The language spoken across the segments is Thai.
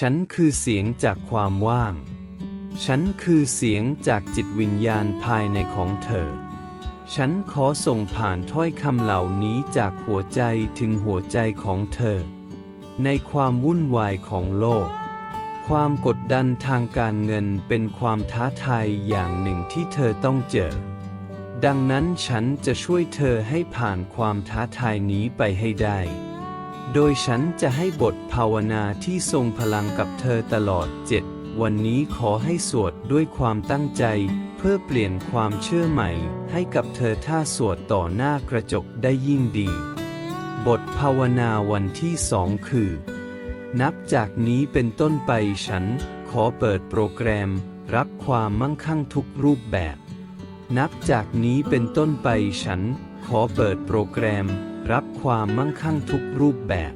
ฉันคือเสียงจากความว่าง ฉันคือเสียงจากจิตวิญญาณภายในของเธอ ฉันขอส่งผ่านถ้อยคำเหล่านี้จากหัวใจถึงหัวใจของเธอ ในความวุ่นวายของโลก ความกดดันทางการเงินเป็นความท้าทายอย่างหนึ่งที่เธอต้องเจอ ดังนั้นฉันจะช่วยเธอให้ผ่านความท้าทายนี้ไปให้ได้ โดยฉันจะให้บทภาวนาที่ทรงพลังกับเธอตลอดเจ็ดวันนี้ขอให้สวดด้วยความตั้งใจ เพื่อเปลี่ยนความเชื่อใหม่ ให้กับเธอถ้าสวดต่อหน้ากระจกได้ยิ่งดี บทภาวนาวันที่สองคือ นับจากนี้เป็นต้นไปฉัน ขอเปิดโปรแกรม รับความมั่งคั่งทุกรูปแบบ นับจากนี้เป็นต้นไปฉัน ขอเปิดโปรแกรม รับความมั่งคั่งทุกรูปแบบ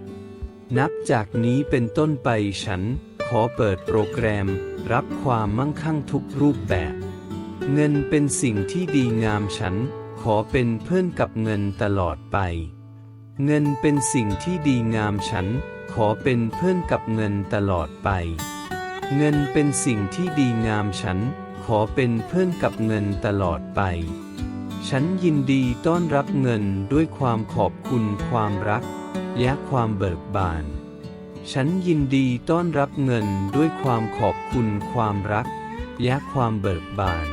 นับจากนี้เป็นต้นไปฉัน ขอเปิดโปรแกรม รับความมั่งคั่งทุกรูปแบบ เงินเป็นสิ่งที่ดีงามฉัน ขอเป็นเพื่อนกับเงินตลอดไป เงินเป็นสิ่งที่ดีงามฉัน ขอเป็นเพื่อนกับเงินตลอดไป เงินเป็นสิ่งที่ดีงามฉัน ขอเป็นเพื่อนกับเงินตลอดไป ฉันยินดีต้อนรับเงินด้วยความขอบคุณความรัก และความเบิกบาน ฉันยินดีต้อนรับเงินด้วยความขอบคุณความรัก และความเบิกบาน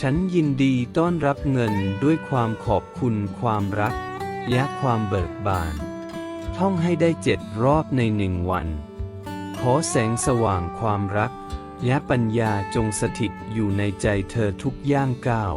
ฉันยินดีต้อนรับเงินด้วยความขอบคุณความรัก และความเบิกบาน ท่องให้ได้เจ็ดรอบในหนึ่งวัน ขอแสงสว่างความรัก และปัญญาจงสถิตอยู่ในใจเธอทุกย่างก้าว